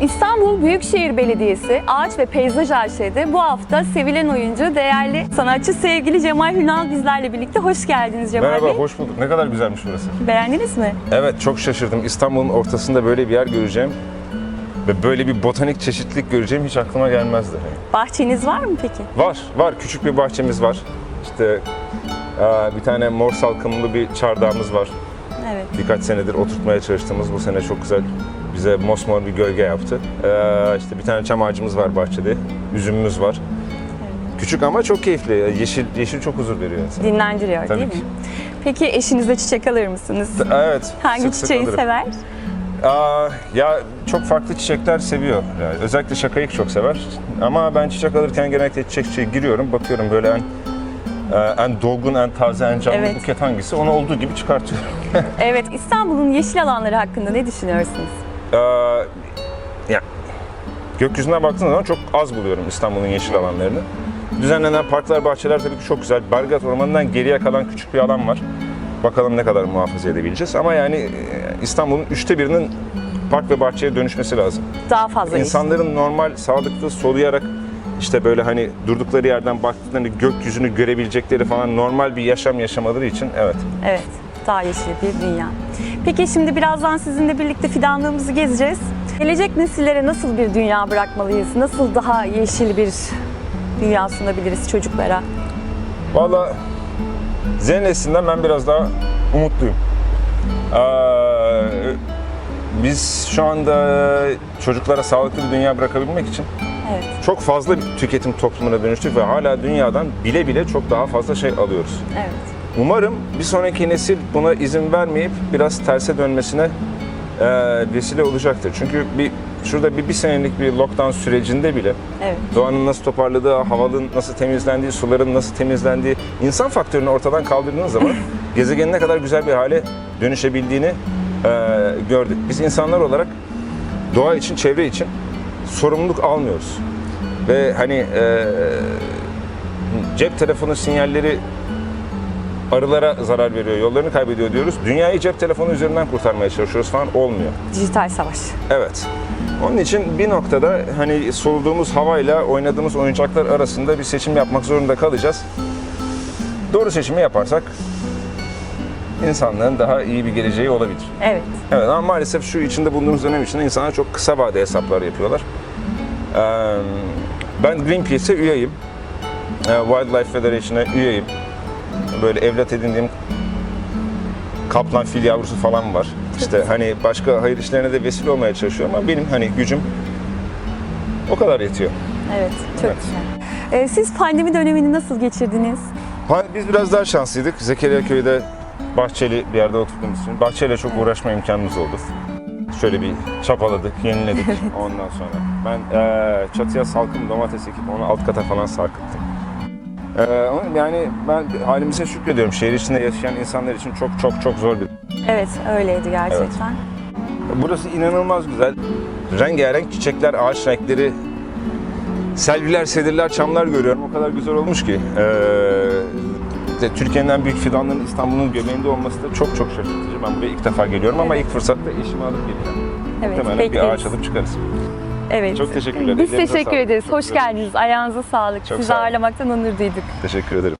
İstanbul Büyükşehir Belediyesi Ağaç ve Peyzaj AŞ'de bu hafta sevilen oyuncu, değerli sanatçı sevgili Cemal Hünal bizlerle birlikte. Hoş geldiniz Cemal Merhaba, Bey. hoş bulduk. Ne kadar güzelmiş burası. Beğendiniz mi? Evet, çok şaşırdım. İstanbul'un ortasında böyle bir yer göreceğim ve böyle bir botanik çeşitlilik göreceğim hiç aklıma gelmezdi. Bahçeniz var mı peki? Var, var. Küçük bir bahçemiz var. İşte e, bir tane mor salkımlı bir çardağımız var. Evet. Birkaç senedir oturtmaya çalıştığımız bu sene çok güzel bize mosmor bir gölge yaptı. E, işte bir tane çam ağacımız var bahçede. Üzümümüz var. Küçük ama çok keyifli. Yeşil yeşil çok huzur veriyor insana. Dinlendiriyor Tabii değil ki. mi? Peki eşinize çiçek alır mısınız? Evet. Hangi sık sık çiçeği alırım. sever? Aa, ya çok farklı çiçekler seviyor. Yani özellikle şakayık çok sever. Ama ben çiçek alırken genellikle çiçek çiçeğe giriyorum. Bakıyorum böyle en e, en dolgun, en taze, en canlı Evet. buket hangisi onu olduğu gibi çıkartıyorum. Evet, İstanbul'un yeşil alanları hakkında ne düşünüyorsunuz? Aa, ya, gökyüzüne baktığım zaman çok az buluyorum İstanbul'un yeşil alanlarını. Düzenlenen parklar, bahçeler tabii ki çok güzel. Belgrad Ormanı'ndan geriye kalan küçük bir alan var. Bakalım ne kadar muhafaza edebileceğiz. Ama yani e, İstanbul'un üçte birinin park ve bahçeye dönüşmesi lazım. Daha fazla. İnsanların normal sağlıklı soluyarak işte böyle hani durdukları yerden baktıklarını gökyüzünü görebilecekleri falan normal bir yaşam yaşamaları için evet. Evet, daha yeşil bir dünya. Peki şimdi birazdan sizinle birlikte fidanlığımızı gezeceğiz. Gelecek nesillere nasıl bir dünya bırakmalıyız? Nasıl daha yeşil bir dünya sunabiliriz çocuklara? Valla Z neslinden ben biraz daha umutluyum. Ee, biz şu anda çocuklara sağlıklı bir dünya bırakabilmek için Evet. çok fazla tüketim toplumuna dönüştük ve hala dünyadan bile bile çok daha fazla şey alıyoruz. Evet. Umarım bir sonraki nesil buna izin vermeyip biraz terse dönmesine e, vesile olacaktır. Çünkü bir şurada bir, bir senelik bir lockdown sürecinde bile Evet. doğanın nasıl toparladığı, havanın nasıl temizlendiği, suların nasıl temizlendiği, insan faktörünü ortadan kaldırdığınız zaman gezegenin ne kadar güzel bir hale dönüşebildiğini e, gördük. Biz insanlar olarak doğa için, çevre için sorumluluk almıyoruz. Ve hani e, cep telefonu sinyalleri arılara zarar veriyor, yollarını kaybediyor diyoruz. Dünyayı cep telefonu üzerinden kurtarmaya çalışıyoruz falan olmuyor. Dijital savaş. Evet. Onun için bir noktada hani soluduğumuz havayla oynadığımız oyuncaklar arasında bir seçim yapmak zorunda kalacağız. Doğru seçimi yaparsak insanlığın daha iyi bir geleceği olabilir. Evet. Evet ama maalesef şu içinde bulunduğumuz dönem içinde insanlar çok kısa vade hesaplar yapıyorlar. Ee, Ben Greenpeace'e üyeyim. Wildlife Federation'a üyeyim. Böyle evlat edindiğim kaplan fil yavrusu falan var. İşte hani başka hayır işlerine de vesile olmaya çalışıyorum ama benim hani gücüm o kadar yetiyor. Evet. Çok Evet. güzel. Ee, siz pandemi dönemini nasıl geçirdiniz? Biz biraz daha şanslıydık. Zekeriya köyde bahçeli bir yerde oturduğumuz için. Bahçeyle çok uğraşma imkanımız oldu. Şöyle bir çapaladık, yeniledik ondan sonra. Ben eee, çatıya salkım domates ekip onu alt kata falan sarkıttım. Ama yani ben halimize şükrediyorum. Şehir içinde yaşayan insanlar için çok çok çok zor bir. Evet, öyleydi gerçekten. Burası inanılmaz güzel. Rengarenk çiçekler, ağaç renkleri, selviler, sedirler, çamlar görüyorum. O kadar güzel olmuş ki. Ee, Türkiye'nin en büyük fidanlığının İstanbul'un göbeğinde olması da çok çok şaşırtıcı. Ben buraya ilk defa geliyorum ama ilk fırsatta eşimi alıp geleceğim. Evet, Muhtemelen bir ağaç alıp çıkarız. Evet. Çok teşekkürler. Biz Ellerinize teşekkür ederiz. Hoş geldiniz. Ayağınıza sağlık. Çok Sizi sağ olun. ağırlamaktan onur duyduk. Teşekkür ederim.